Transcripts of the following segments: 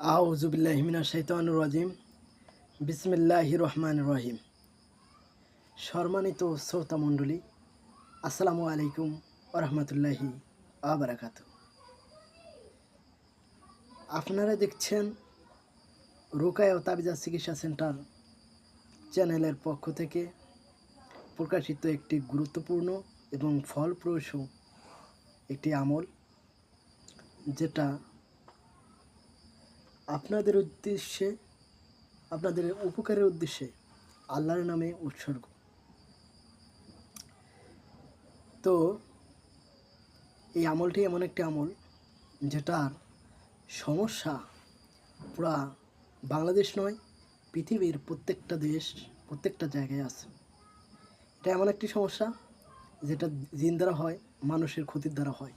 আউজুবিল্লাহমিনা শৈতানুর রাজিম। বিসমিল্লাহ রহমান রহিম। সম্মানিত শ্রোতা মণ্ডলী, আসসালামু আলাইকুম রহমতুল্লাহি আবরাকাত আপনারা দেখছেন রোকায় ও তাবিজা চিকিৎসা সেন্টার চ্যানেলের পক্ষ থেকে প্রকাশিত একটি গুরুত্বপূর্ণ এবং ফলপ্রসূ একটি আমল, যেটা আপনাদের উদ্দেশ্যে, আপনাদের উপকারের উদ্দেশ্যে আল্লাহর নামে উৎসর্গ। তো, এই আমলটি এমন একটি আমল যেটার সমস্যা পুরা বাংলাদেশ নয়, পৃথিবীর প্রত্যেকটা দেশ, প্রত্যেকটা জায়গায় আছে। এটা এমন একটি সমস্যা যেটা জিন দ্বারা হয়, মানুষের ক্ষতির দ্বারা হয়।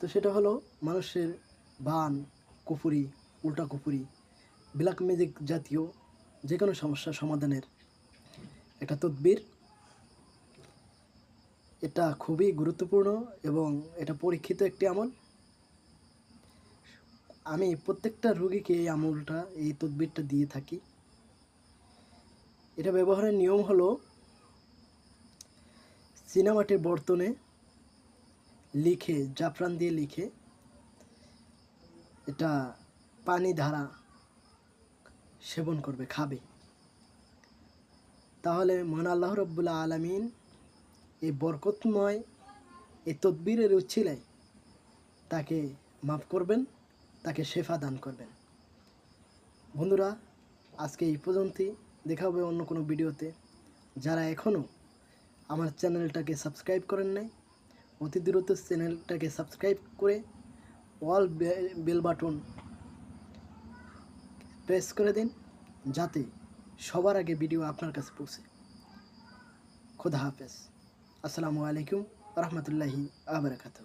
তো সেটা হলো মানুষের বান কুপুরি উল্টা কুপুরি ব্ল্যাক ম্যাজিক জাতীয় যে কোনো সমস্যা সমাধানের একটা তদবির। এটা খুবই গুরুত্বপূর্ণ এবং এটা পরীক্ষিত একটি আমল। আমি প্রত্যেকটা রুগীকে এই আমলটা, এই তদবিরটা দিয়ে থাকি। এটা ব্যবহারের নিয়ম হলো চীনামাটির বর্তনে লিখে, জাফরান দিয়ে লিখে এটা পানি ধারা সেবন করবে, খাবে। তাহলে মহান আল্লাহ রব্বুল্লা আলমিন এই বরকতময়, এই তদবিরের উচ্ছিলায় তাকে মাফ করবেন, তাকে শেফা দান করবেন। বন্ধুরা, আজকে এই পর্যন্তই। দেখা হবে অন্য কোনো ভিডিওতে। যারা এখনও আমার চ্যানেলটাকে সাবস্ক্রাইব করেন নাই, অতি দ্রুত চ্যানেলটাকে সাবস্ক্রাইব করে অল বেল বাটন প্রেস করে দিন, যাতে সবার আগে ভিডিও আপনার কাছে পৌঁছে। খুদা হাফেজ। আসসালামু আলাইকুম রহমতুল্লাহি আবরাকাতু